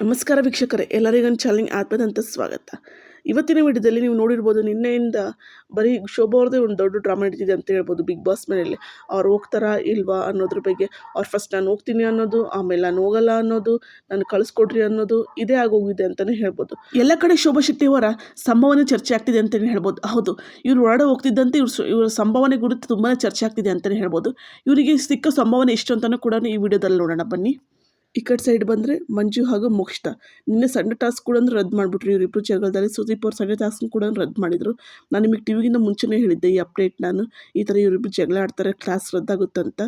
ನಮಸ್ಕಾರ ವೀಕ್ಷಕರೇ, ಎಲ್ಲರಿಗೂ ಚಾಲೆಂಜ್ ಆತ್ಮದಂತ ಸ್ವಾಗತ. ಇವತ್ತಿನ ವಿಡಿಯೋದಲ್ಲಿ ನೀವು ನೋಡಿರ್ಬೋದು ನಿನ್ನೆಯಿಂದ ಬರೀ ಶೋಭಾ ಒಂದು ದೊಡ್ಡ ಡ್ರಾಮಾ ನಡೀತಿದೆ ಅಂತ ಹೇಳ್ಬೋದು ಬಿಗ್ ಬಾಸ್ ಮನೆಯಲ್ಲಿ. ಅವ್ರು ಹೋಗ್ತಾರಾ ಇಲ್ವಾ ಅನ್ನೋದ್ರ ಬಗ್ಗೆ, ಅವ್ರು ಫಸ್ಟ್ ನಾನು ಹೋಗ್ತೀನಿ ಅನ್ನೋದು, ಆಮೇಲೆ ನಾನು ಹೋಗಲ್ಲ ಅನ್ನೋದು, ನಾನು ಕಳಿಸ್ಕೊಡ್ರಿ ಅನ್ನೋದು ಇದೇ ಆಗೋಗಿದೆ ಅಂತಲೇ ಹೇಳ್ಬೋದು. ಎಲ್ಲ ಕಡೆ ಶೋಭಾ ಶೆಟ್ಟಿ ಅವರ ಸಂಭಾವನೆ ಚರ್ಚೆ ಆಗ್ತಿದೆ ಅಂತಲೇ ಹೇಳ್ಬೋದು. ಹೌದು, ಇವ್ರು ಹೊರಡೆ ಹೋಗ್ತಿದ್ದಂತೆ ಇವ್ರ ಇವರ ಸಂಭಾವನೆ ಗುರುತು ತುಂಬಾ ಚರ್ಚೆ ಆಗ್ತಿದೆ ಅಂತಲೇ ಹೇಳ್ಬೋದು. ಇವರಿಗೆ ಸಿಕ್ಕ ಸಂಭಾವನೆ ಎಷ್ಟು ಅಂತಲೂ ಕೂಡ ಈ ವಿಡಿಯೋದಲ್ಲಿ ನೋಡೋಣ, ಬನ್ನಿ. ಈ ಕಡೆ ಸೈಡ್ ಬಂದರೆ ಮಂಜು ಹಾಗೂ ಮೋಕ್ಷಿತ. ನಿನ್ನೆ ಸಂಡೆ ಟಾಸ್ಕ್ ಕೂಡ ರದ್ದು ಮಾಡಿಬಿಟ್ರು ಇವರಿಬ್ಬರು ಜಗಳದಲ್ಲಿ. ಸುದೀಪ್ ಅವ್ರು ಸಂಡೆ ಟಾಸ್ಕ್ ಕೂಡ ರದ್ದು ಮಾಡಿದರು. ನಾನು ನಿಮಗೆ ಟಿವಿಗಿಂತ ಮುಂಚೆನೇ ಹೇಳಿದ್ದೆ ಈ ಅಪ್ಡೇಟ್ ನಾನು. ಈ ಥರ ಇವರಿಬ್ಬರು ಜಗಳ ಆಡ್ತಾರೆ ಕ್ಲಾಸ್ ರದ್ದಾಗುತ್ತಂತ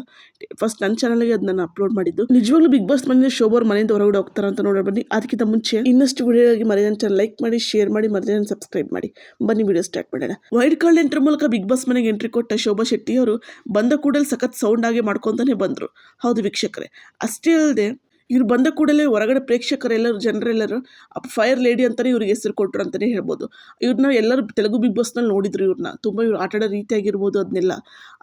ಫಸ್ಟ್ ನನ್ನ ಚಾನಲ್ಗೆ ಅದು ನಾನು ಅಪ್ಲೋಡ್ ಮಾಡಿದ್ದು. ನಿಜವಾಗ್ಲೂ ಬಿಗ್ ಬಾಸ್ ಮನೆಯಿಂದ ಶೋಭಾ ಅವ್ರ ಮನೆಯಿಂದ ಹೊರಗಡೆ ಹೋಗ್ತಾರೆ ಅಂತ ನೋಡೋ ಬನ್ನಿ. ಅದಕ್ಕಿಂತ ಮುಂಚೆ ಇನ್ನಷ್ಟು ವಿಡಿಯೋಗಾಗಿ ಮನೆ ಚಾನಲ್ ಲೈಕ್ ಮಾಡಿ ಶೇರ್ ಮಾಡಿ, ಮರೆಯ ಸಬ್ಸ್ಕ್ರೈಬ್ ಮಾಡಿ. ಬನ್ನಿ ವಿಡಿಯೋ ಸ್ಟಾರ್ಟ್ ಮಾಡೋಣ. ವೈಡ್ ಕಾರ್ಡ್ ಎಂಟ್ರ್ ಮೂಲಕ ಬಿಗ್ ಬಾಸ್ ಮನೆಗೆ ಎಂಟ್ರಿ ಕೊಟ್ಟ ಶೋಭಾ ಶೆಟ್ಟಿ ಅವರು ಬಂದ ಕೂಡಲೇ ಸಖತ್ ಸೌಂಡ್ ಆಗಿ ಮಾಡ್ಕೊತಾನೆ ಬಂದರು. ಹೌದು ವೀಕ್ಷಕರೇ. ಅಷ್ಟೇ ಅಲ್ಲದೆ ಇವ್ರು ಬಂದ ಕೂಡಲೇ ಹೊರಗಡೆ ಪ್ರೇಕ್ಷಕರೆಲ್ಲರೂ, ಜನರೆಲ್ಲರೂ ಫೈರ್ ಲೇಡಿ ಅಂತಲೇ ಇವ್ರಿಗೆ ಹೆಸರು ಕೊಟ್ಟರು ಅಂತಲೇ ಹೇಳ್ಬೋದು. ಇವ್ರನ್ನ ಎಲ್ಲರೂ ತೆಲುಗು ಬಿಗ್ ಬಾಸ್ನಲ್ಲಿ ನೋಡಿದ್ರು ಇವ್ರನ್ನ ತುಂಬ ಇವ್ರು ಆಟ ಆಡೋ ರೀತಿ ಆಗಿರ್ಬೋದು ಅದನ್ನೆಲ್ಲ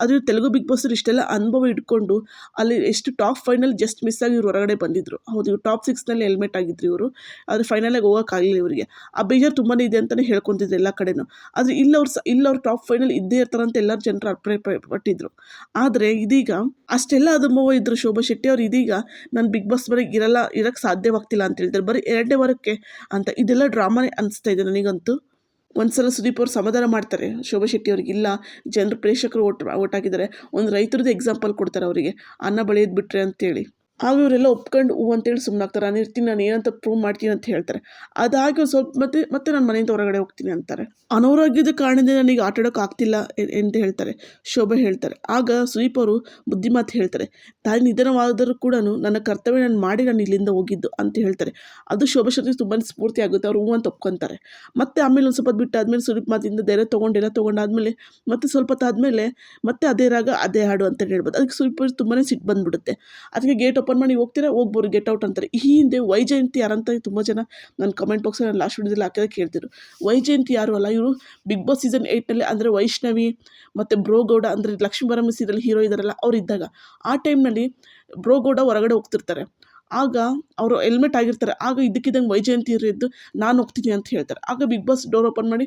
ಆದರೆ ತೆಲುಗು ಬಿಗ್ ಬಾಸ್ ಇಷ್ಟೆಲ್ಲ ಅನುಭವ ಇಟ್ಕೊಂಡು ಅಲ್ಲಿ ಎಷ್ಟು ಟಾಪ್ ಫೈನಲ್ ಜಸ್ಟ್ ಮಿಸ್ ಆಗಿ ಇವ್ರು ಹೊರಗಡೆ ಬಂದಿದ್ರು. ಹೌದು, ಇವ್ರು ಟಾಪ್ ಸಿಕ್ಸ್ನಲ್ಲಿ ಹೆಲ್ಮೆಟ್ ಆಗಿದ್ರು ಇವರು. ಆದರೆ ಫೈನಲಾಗಿ ಹೋಗೋಕ್ಕಾಗಲಿಲ್ಲ ಇವರಿಗೆ. ಆ ಬೇಜಾರು ತುಂಬಾ ಇದೆ ಅಂತಲೇ ಹೇಳ್ಕೊತಿದ್ರು ಎಲ್ಲ ಕಡೆನೂ. ಆದರೆ ಇಲ್ಲ ಅವ್ರು ಇಲ್ಲ ಅವ್ರು ಟಾಪ್ ಫೈನಲ್ ಇದ್ದೇ ಇರ್ತಾರಂತ ಎಲ್ಲರೂ ಜನರು ಅಭಿಪ್ರಾಯ ಪಟ್ಟಿದ್ರು ಆದರೆ ಇದೀಗ ಅಷ್ಟೆಲ್ಲ ಅನುಭವ ಇದ್ರು ಶೋಭಾ ಶೆಟ್ಟಿ ಅವ್ರು ಇದೀಗ, ನಾನು ಬಿಗ್ ಬಾಸ್ ಬರೀ ಇರಲ್ಲ ಇರೋಕ್ಕೆ ಸಾಧ್ಯವಾಗ್ತಿಲ್ಲ ಅಂತ ಹೇಳ್ತಾರೆ ಬರೀ ಎರಡನೇ ವಾರಕ್ಕೆ ಅಂತ ಇದೆಲ್ಲ ಡ್ರಾಮಾನೇ ಅನಿಸ್ತಾ ಇದೆ ನನಗಂತೂ. ಒಂದ್ಸಲ ಸುದೀಪ್ ಅವ್ರು ಸಮಾಧಾನ ಮಾಡ್ತಾರೆ. ಶೋಭಾ ಶೆಟ್ಟಿ ಅವ್ರಿಗೆ ಇಲ್ಲ, ಜನರು ಪ್ರೇಕ್ಷಕರು ಓಟ್ ಹಾಕಿದ್ದಾರೆ. ಒಂದು ರೈತರದ್ದು ಎಕ್ಸಾಂಪಲ್ ಕೊಡ್ತಾರೆ ಅವರಿಗೆ. ಅನ್ನ ಬಳಿಯೋದು ಬಿಟ್ಟರೆ ಅಂತೇಳಿ. ಆಗ ಇವರೆಲ್ಲ ಒಪ್ಕೊಂಡು, ಹೂ ಅಂತೇಳಿ ಸುಮ್ಮನಾಗ್ತಾರೆ ನಾನು ಇರ್ತೀನಿ, ನಾನು ಏನಂತ ಪ್ರೂವ್ ಮಾಡ್ತೀನಿ ಅಂತ ಹೇಳ್ತಾರೆ. ಅದಾಗಿ ಸ್ವಲ್ಪ ಮತ್ತೆ ಮತ್ತೆ ನಾನು ಮನೆಯಿಂದ ಹೊರಗಡೆ ಹೋಗ್ತೀನಿ ಅಂತಾರೆ. ಅನಾರೋಗ್ಯದ ಕಾರಣದಿಂದ ನನಗೆ ಆಟ ಆಡೋಕೆ ಆಗ್ತಿಲ್ಲ ಅಂತ ಹೇಳ್ತಾರೆ. ಶೋಭೆ ಹೇಳ್ತಾರೆ. ಆಗ ಸುದೀಪ್ ಅವರು ಬುದ್ಧಿಮಾತು ಹೇಳ್ತಾರೆ. ತಾಯಿ ನಿಧನವಾದರೂ ಕೂಡ ನನ್ನ ಕರ್ತವ್ಯ ನಾನು ಮಾಡಿ ನಾನು ಇಲ್ಲಿಂದ ಹೋಗಿದ್ದು ಅಂತ ಹೇಳ್ತಾರೆ. ಅದು ಶೋಭೆ ಶಕ್ತಿ ತುಂಬಾ ಸ್ಫೂರ್ತಿ ಆಗುತ್ತೆ. ಅವರು ಹೂ ಅಂತ ಒಪ್ಕೊಂತಾರೆ. ಮತ್ತೆ ಆಮೇಲೆ ಒಂದು ಸ್ವಲ್ಪ ಬಿಟ್ಟು ಆದಮೇಲೆ ಸುದೀಪ್ ಮಾತಿಂದ ಧೈರ್ಯ ತೊಗೊಂಡೆಲ್ಲ ತೊಗೊಂಡಾದ್ಮೇಲೆ ಮತ್ತೆ ಸ್ವಲ್ಪ ಹೊತ್ತಾದ್ಮೇಲೆ, ಮತ್ತೆ ಅದೇ ರಾಗ, ಅದೇ ಹಾಡು ಅಂತ ಹೇಳ್ಬೋದು. ಅದಕ್ಕೆ ಸುದೀಪ್ ತುಂಬಾ ಸಿಟ್ಟು ಬಂದ್ಬಿಡುತ್ತೆ. ಅದಕ್ಕೆ ಗೇಟ್ ಓಪನ್ ಮಾಡಿ ಹೋಗ್ತೀರಾ? ಹೋಗ್ಬೋರು ಗೆಟ್ ಔಟ್ ಅಂತಾರೆ. ಈ ಹಿಂದೆ ವೈಜಯಂತಿ ಯಾರಂತ ತುಂಬ ಜನ ನನ್ನ ಕಮೆಂಟ್ ಬಾಕ್ಸಲ್ಲಿ ನಾನು ಲಾಸ್ಟ್ ವಿಡಿಯೋದಲ್ಲಿ ಕೇಳ್ತಿದ್ರು. ವೈ ಜಯಂತಿ ಯಾರು ಅಲ್ಲ ಇವರು? ಬಿಗ್ ಬಾಸ್ ಸೀಸನ್ ಏಯ್ಟ್ನಲ್ಲಿ ಅಂದರೆ ವೈಷ್ಣವಿ, ಮತ್ತು ಬ್ರೋಗೌಡ ಅಂದರೆ ಲಕ್ಷ್ಮೀ ಬರಮ್ಮ ಸೀರಿಯಲ್ ಹೀರೋ ಇದ್ದಾರಲ್ಲ ಅವ್ರು ಇದ್ದಾಗ. ಆ ಟೈಮ್ನಲ್ಲಿ ಬ್ರೋಗೌಡ ಹೊರಗಡೆ ಹೋಗ್ತಿರ್ತಾರೆ. ಆಗ ಅವರು ಹೆಲ್ಮೆಟ್ ಆಗಿರ್ತಾರೆ. ಆಗ ಇದಕ್ಕಿದ್ದಂಗೆ ವೈಜಯಂತಿ ಇದ್ದು ನಾನು ಹೋಗ್ತೀನಿ ಅಂತ ಹೇಳ್ತಾರೆ. ಆಗ ಬಿಗ್ ಬಾಸ್ ಡೋರ್ ಓಪನ್ ಮಾಡಿ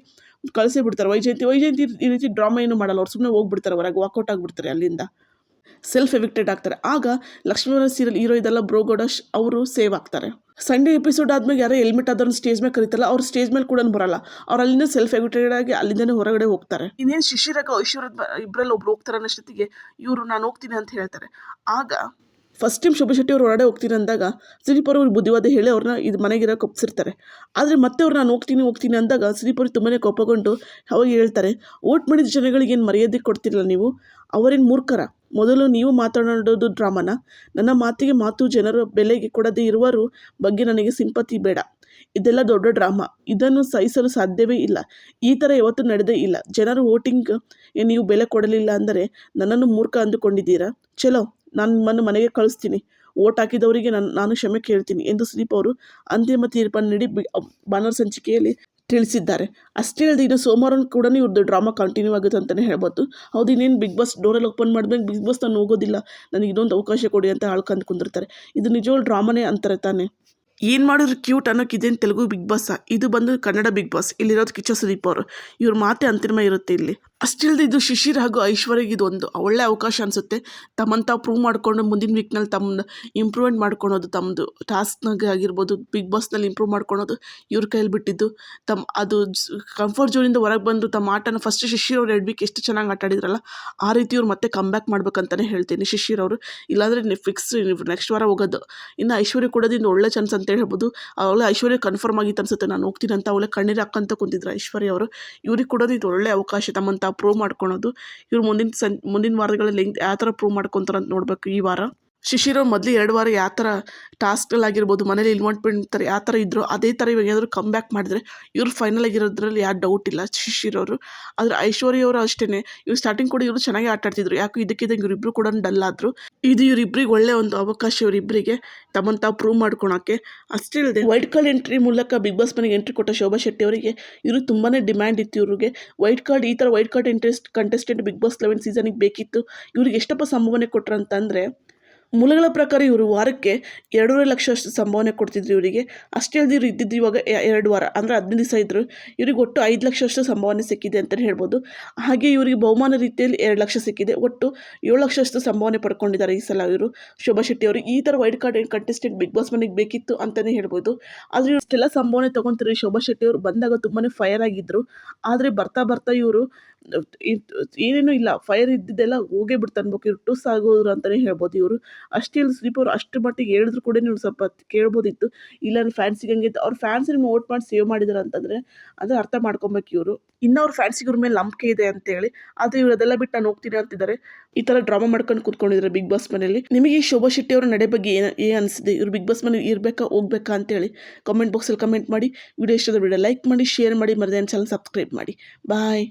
ಕಳಿಸೇ ಬಿಡ್ತಾರೆ. ವೈಜಯಂತಿ ವೈಜಯಂತಿ ಈ ರೀತಿ ಡ್ರಾಮಾ ಏನು ಮಾಡಲ್ಲ. ಅವ್ರು ಸುಮ್ಮನೆ ಹೋಗ್ಬಿಡ್ತಾರೆ, ಹೊರಗೆ ವಾಕೌಟ್ ಆಗಿಬಿಡ್ತಾರೆ ಅಲ್ಲಿಂದ. ಸೆಲ್ಫ್ ಎವಿಕ್ಟೆಡ್ ಆಗ್ತಾರೆ. ಆಗ ಲಕ್ಷ್ಮೀವರ ಸೀರಿಯಲ್ ಹೀರೋ ಇದೆಲ್ಲ ಬ್ರೋಗೌಡ ಶ್- ಅವರು ಸೇವ್ ಆಗ್ತಾರೆ. ಸಂಡೇ ಎಪಿಸೋಡ್ ಆದ್ಮೇಲೆ ಯಾರೋ ಹೆಲ್ಮೆಟ್ ಆದ್ರೂ ಸ್ಟೇಜ್ ಮೇಲೆ ಕರೀತಾರಲ್ಲ, ಅವ್ರು ಸ್ಟೇಜ್ ಮೇಲೆ ಕೂಡ ಬರಲ್ಲ. ಅವ್ರು ಅಲ್ಲಿಂದ ಸೆಲ್ಫ್ ಎವಿಕ್ಟೆಡ್ ಆಗಿ ಅಲ್ಲಿಂದ ಹೊರಗಡೆ ಹೋಗ್ತಾರೆ. ಇನ್ನೇನು ಶಿಶಿರಕ ಐಶ್ವರ್ಯ ಇಬ್ಬರಲ್ಲಿ ಒಬ್ರು ಹೋಗ್ತಾರೆ ಅನ್ನೋಷ್ಟೊತ್ತಿಗೆ ಇವರು, ನಾನು ಹೋಗ್ತೀನಿ ಅಂತ ಹೇಳ್ತಾರೆ. ಆಗ ಫಸ್ಟ್ ಟೈಮ್ ಶೋಭಾ ಶೆಟ್ಟಿ ಅವ್ರು ಹೊರಗಡೆ ಹೋಗ್ತೀನಿ ಅಂದಾಗ ಸುದೀಪ್ ಅವರು ಅವ್ರಿಗೆ ಬುದ್ಧಿವಾದ ಹೇಳಿ ಅವ್ರನ್ನ ಇದು ಮನೆಗಿರೋ ಕೊಪ್ಸಿರ್ತಾರೆ ಆದರೆ ಮತ್ತೆ ಅವ್ರು, ನಾನು ಹೋಗ್ತೀನಿ ಹೋಗ್ತೀನಿ ಅಂದಾಗ ಸುದೀಪ್ ಅವ್ರಿಗೆ ತುಂಬಾ ಕೋಪಗೊಂಡು ಅವಾಗ ಹೇಳ್ತಾರೆ ಓಟ್ ಮಾಡಿದ ಜನಗಳಿಗೆ ಏನು ಮರ್ಯಾದೆ ಕೊಡ್ತಿರಲ್ಲ ನೀವು? ಅವರೇನು ಮೂರ್ಖರ? ಮೊದಲು ನೀವು ಮಾತನಾಡೋದು ಡ್ರಾಮನ. ನನ್ನ ಮಾತಿಗೆ ಮಾತು ಜನರು ಬೆಲೆಗೆ ಕೊಡದೇ ಇರುವರು ಬಗ್ಗೆ ನನಗೆ ಸಿಂಪತಿ ಬೇಡ. ಇದೆಲ್ಲ ದೊಡ್ಡ ಡ್ರಾಮಾ. ಇದನ್ನು ಸಹಿಸಲು ಸಾಧ್ಯವೇ ಇಲ್ಲ. ಈ ಥರ ಯಾವತ್ತೂ ನಡೆದೇ ಇಲ್ಲ. ಜನರು ವೋಟಿಂಗ್ ನೀವು ಬೆಲೆ ಕೊಡಲಿಲ್ಲ ಅಂದರೆ ನನ್ನನ್ನು ಮೂರ್ಖ ಅಂದುಕೊಂಡಿದ್ದೀರಾ? ಚಲೋ ನಾನು ನಿಮ್ಮನ್ನು ಮನೆಗೆ ಕಳಿಸ್ತೀನಿ. ಓಟ್ ಹಾಕಿದವರಿಗೆ ನಾನು ನಾನು ಕ್ಷಮೆ ಕೇಳ್ತೀನಿ ಎಂದು ಸುದೀಪ್ ಅವರು ಅಂತಿಮ ತೀರ್ಪನ್ನು ನೀಡಿ ಬಾನರ್ ಸಂಚಿಕೆಯಲ್ಲಿ ತಿಳಿಸಿದ್ದಾರೆ. ಅಷ್ಟೇ ಅಲ್ಲದೆ ಇನ್ನು ಸೋಮವಾರ ಕೂಡ ಇವ್ರದ್ದು ಡ್ರಾಮಾ ಕಂಟಿನ್ಯೂ ಆಗುತ್ತೆ ಅಂತಲೇ ಹೇಳ್ಬೋದು. ಹೌದು, ಇನ್ನೇನು ಬಿಗ್ ಬಾಸ್ ಡೋರಲ್ಲಿ ಓಪನ್ ಮಾಡಿದ್ಮೇಲೆ ಬಿಗ್ ಬಾಸ್ ನಾನು ಹೋಗೋದಿಲ್ಲ ನನಗೆ ಇದೊಂದು ಅವಕಾಶ ಕೊಡಿ ಅಂತ ಆಳ್ಕಂದು ಕುಂದಿರ್ತಾರೆ. ಇದು ನಿಜವಾಗ್ಲೂ ಡ್ರಾಮಾನೇ ಅಂತಾರೆ ತಾನೇ. ಏನು ಮಾಡಿದ್ರು ಕ್ಯೂಟ್ ಅನ್ನೋಕೆ ಇದೇನು ತೆಲುಗು ಬಿಗ್ ಬಾಸ್ ಇದು ಬಂದು ಕನ್ನಡ ಬಿಗ್ ಬಾಸ್ ಇಲ್ಲಿರೋದು ಕಿಚ್ಚ ಸುದೀಪ್ ಅವರು. ಇವ್ರ ಮಾತೆ ಅಂತಿಮ ಇರುತ್ತೆ ಇಲ್ಲಿ. ಅಷ್ಟಿಲ್ಲದೆ ಇದು ಶಿಶಿರ್ ಹಾಗೂ ಐಶ್ವರ್ಯಗೆ ಇದೊಂದು. ಒಳ್ಳೆ ಅವಕಾಶ ಅನಿಸುತ್ತೆ. ತಮ್ಮಂತ ಪ್ರೂವ್ ಮಾಡಿಕೊಂಡು ಮುಂದಿನ ವೀಕ್ನಲ್ಲಿ ತಮ್ಮನ್ನ ಇಂಪ್ರೂವ್ಮೆಂಟ್ ಮಾಡ್ಕೊಳೋದು ತಮ್ಮದು ಟಾಸ್ಕ್ನಾಗೆ ಆಗಿರ್ಬೋದು ಬಿಗ್ ಬಾಸ್ನಲ್ಲಿ ಇಂಪ್ರೂವ್ ಮಾಡ್ಕೊಳೋದು ಇವ್ರ ಕೈಯಲ್ಲಿ ಬಿಟ್ಟಿದ್ದು. ತಮ್ಮ ಅದು ಕಂಫರ್ಟ್ ಝೋನಿಂದ ಹೊರಗೆ ಬಂದು ತಮ್ಮ ಆಟನ ಫಸ್ಟ್ ಶಿಶಿರ್ ಅವ್ರು ಎರಡು ವೀಕ್ ಎಷ್ಟು ಚೆನ್ನಾಗಿ ಆಟಾಡಿದ್ರಲ್ಲ ಆ ರೀತಿ ಇವ್ರು ಮತ್ತೆ ಕಮ್ ಬ್ಯಾಕ್ ಮಾಡ್ಬೇಕಂತಲೇ ಹೇಳ್ತೀನಿ. ಶಿಶಿರ್ ಅವರು. ಇಲ್ಲಾಂದರೆ ಫಿಕ್ಸ್ ನೆಕ್ಸ್ಟ್ ವಾರ ಹೋಗೋದು. ಇನ್ನು ಐಶ್ವರ್ಯ ಕೊಡೋದಿಂದ ಒಳ್ಳೆ ಚಾನ್ಸ್ ಅಂತ ಹೇಳ್ಬೋದು. ಅವಳೆ ಐಶ್ವರ್ಯ ಕನ್ಫರ್ಮ್ ಆಗಿತ್ತು ಅನ್ಸುತ್ತೆ. ನಾನು ಹೋಗ್ತೀನಿ ಅಂತ ಅವಳೆ ಕಣ್ಣೀರು ಹಾಕಂತ ಕುಂತಿದ್ರು ಐಶ್ವರ್ಯ ಅವರು. ಇವ್ರಿಗೆ ಕೊಡೋದು ಇದು ಒಳ್ಳೆ ಅವಕಾಶ, ತಮ್ಮಂತ ಪ್ರೂವ್ ಮಾಡ್ಕೊಳೋದು. ಇವ್ರು ಮುಂದಿನ ಸನ್, ಮುಂದಿನ ವಾರಗಳಲ್ಲಿ ಯಾವ ಥರ ಪ್ರೂವ್ ಮಾಡ್ಕೊತಾರೆ ಅಂತ ನೋಡಬೇಕು ಈ ವಾರ. ಶಿಶಿರ್ ಮೊದಲು ಎರಡು ವಾರ ಯಾವ ಥರ ಟಾಸ್ಕ್ಗಳಾಗಿರ್ಬೋದು, ಮನೇಲಿ ಇನ್ವಾಲ್ವ್ಮೆಂಟ್ ಥರ ಯಾವ ಥರ ಇದ್ರು ಅದೇ ಥರ ಇವಾಗ ಏನಾದರೂ ಕಮ್ ಬ್ಯಾಕ್ ಮಾಡಿದ್ರೆ ಇವರು ಫೈನಲ್ ಆಗಿರೋದ್ರಲ್ಲಿ ಯಾವ ಡೌಟ್ ಇಲ್ಲ. ಶಿಶಿರೋರು ಆದರೆ ಐಶ್ವರ್ಯ ಅವರು ಅಷ್ಟೇ ಇವ್ರು ಸ್ಟಾರ್ಟಿಂಗ್ ಕೂಡ ಇವರು ಚೆನ್ನಾಗಿ ಆಟ ಆಡ್ತಿದ್ರು. ಯಾಕೆ ಇದಕ್ಕಿದ್ದಂಗೆ ಇವರಿಬ್ಬರು ಕೂಡ ಡಲ್ ಆದರು. ಇದು ಇವರಿಬ್ಬರಿಗೆ ಒಳ್ಳೆ ಒಂದು ಅವಕಾಶ ಇವರಿಬ್ಬರಿಗೆ ತಮ್ಮನ್ನು ತಾವು ಪ್ರೂವ್ ಮಾಡ್ಕೊಳಕ್ಕೆ. ಅಷ್ಟೇ ಇಲ್ಲದೆ ವೈಟ್ ಕಾರ್ಡ್ ಎಂಟ್ರಿ ಮೂಲಕ ಬಿಗ್ ಬಾಸ್ ಮನೆಗೆ ಎಂಟ್ರಿ ಕೊಟ್ಟ ಶೋಭಾ ಶೆಟ್ಟಿ ಅವರಿಗೆ ಇವರು ತುಂಬಾ ಡಿಮ್ಯಾಂಡ್ ಇತ್ತು ಇವರಿಗೆ. ವೈಟ್ ಕಾರ್ಡ್ ಈ ಥರ wild card interest contestant Bigg Boss eleven ಸೀಸನಿಗೆ ಬೇಕಿತ್ತು. ಇವ್ರಿಗೆ ಎಷ್ಟಪ್ಪ ಸಂಭಾವನೆ ಕೊಟ್ರಂತಂದರೆ ಮೂಲಗಳ ಪ್ರಕಾರ ಇವರು ವಾರಕ್ಕೆ ಎರಡೂವರೆ ಲಕ್ಷ ಅಷ್ಟು ಸಂಭಾವನೆ ಕೊಡ್ತಿದ್ರು ಇವರಿಗೆ. ಅಷ್ಟೇ ಅಲ್ಲದೆ ಇವರು ಇದ್ದಿದ್ದು ಇವಾಗ ಎರಡು ವಾರ, ಅಂದರೆ ಹದಿನೈದು ದಿವಸ ಇದ್ದರು ಇವರಿಗೆ ಒಟ್ಟು ಐದು ಲಕ್ಷ ಅಷ್ಟು ಸಂಭಾವನೆ ಸಿಕ್ಕಿದೆ ಅಂತಲೇ ಹೇಳ್ಬೋದು. ಹಾಗೆ ಇವರಿಗೆ ಬಹುಮಾನ ರೀತಿಯಲ್ಲಿ ಎರಡು ಲಕ್ಷ ಸಿಕ್ಕಿದೆ. ಒಟ್ಟು ಏಳು ಲಕ್ಷ ಅಷ್ಟು ಸಂಭಾವನೆ ಪಡ್ಕೊಂಡಿದ್ದಾರೆ ಈ ಸಲ ಇವರು. ಶೋಭಾ ಶೆಟ್ಟಿ ಅವರು ಈ ಥರ wild card contestant Bigg Boss ಮನೆಗೆ ಬೇಕಿತ್ತು ಅಂತಲೇ ಹೇಳ್ಬೋದು. ಆದರೆ ಇಷ್ಟೆಲ್ಲ ಸಂಭಾವನೆ ತೊಗೊತಾರೆ ಶೋಭಾ ಶೆಟ್ಟಿ ಅವರು ಬಂದಾಗ ತುಂಬಾ ಫೈರ್ ಆಗಿದ್ದರು ಆದರೆ ಬರ್ತಾ ಬರ್ತಾ ಇವರು ಏನೇನೂ ಇಲ್ಲ ಫೈರ್ ಇದ್ದಿದ್ದೆಲ್ಲ ಹೋಗೇ ಬಿಡ್ತು ಅನ್ಬೇಕು. ಇವ್ರು ಟುಸ್ ಆಗೋದ್ರು ಅಂತಲೇ ಹೇಳ್ಬೋದು ಇವರು. ಅಷ್ಟೇ ಇಲ್ಲಿ ಸುದೀಪ್ ಅವರು ಅಷ್ಟು ಮಟ್ಟಿಗೆ ಹೇಳಿದ್ರು ಕೂಡ ನೀವು ಸ್ವಲ್ಪ ಕೇಳ್ಬೋದಿತ್ತು. ಇಲ್ಲ ನನ್ನ ಫ್ಯಾನ್ಸಿಗೆ ಹಂಗೆ ಅವ್ರ ಫ್ಯಾನ್ಸ್ ನಿಮ್ಮ ವೋಟ್ ಮಾಡಿ ಸೇವ್ ಮಾಡಿದಾರೆ ಅಂತಂದರೆ ಅದು ಅರ್ಥ ಮಾಡ್ಕೊಬೇಕು ಇವರು. ಇನ್ನು ಅವ್ರ ಫ್ಯಾನ್ಸಿಗೆ ಇವ್ರ ಮೇಲೆ ನಂಬಿಕೆ ಇದೆ ಅಂತೇಳಿ, ಆದರೆ ಇವರು ಅದೆಲ್ಲ ಬಿಟ್ಟು ನಾನು ಹೋಗ್ತೀನಿ ಅಂತಿದ್ದಾರೆ. ಈ ಥರ ಡ್ರಾಮಾ ಮಾಡ್ಕೊಂಡು ಕೂತ್ಕೊಂಡಿದ್ದಾರೆ ಬಿಗ್ ಬಾಸ್ ಮನೆಯಲ್ಲಿ. ನಿಮಗೆ ಈ ಶೋಭಾ ಶೆಟ್ಟಿ ಅವರ ನಡೆ ಬಗ್ಗೆ ಏನು ಏನು ಅನಿಸಿದೆ? ಇವ್ರು ಬಿಗ್ ಬಾಸ್ ಮನೆ ಇರಬೇಕಾ, ಹೋಗ್ಬೇಕಾ ಅಂತೇಳಿ ಕಮೆಂಟ್ ಬಾಕ್ಸಲ್ಲಿ ಕಮೆಂಟ್ ಮಾಡಿ. ವಿಡಿಯೋ ಇಷ್ಟದ ವಿಡಿಯೋ ಲೈಕ್ ಮಾಡಿ ಶೇರ್ ಮಾಡಿ. ಮರದೇ ಚಾನಲ್ ಸಬ್ಸ್ಕ್ರೈಬ್ ಮಾಡಿ. ಬಾಯ್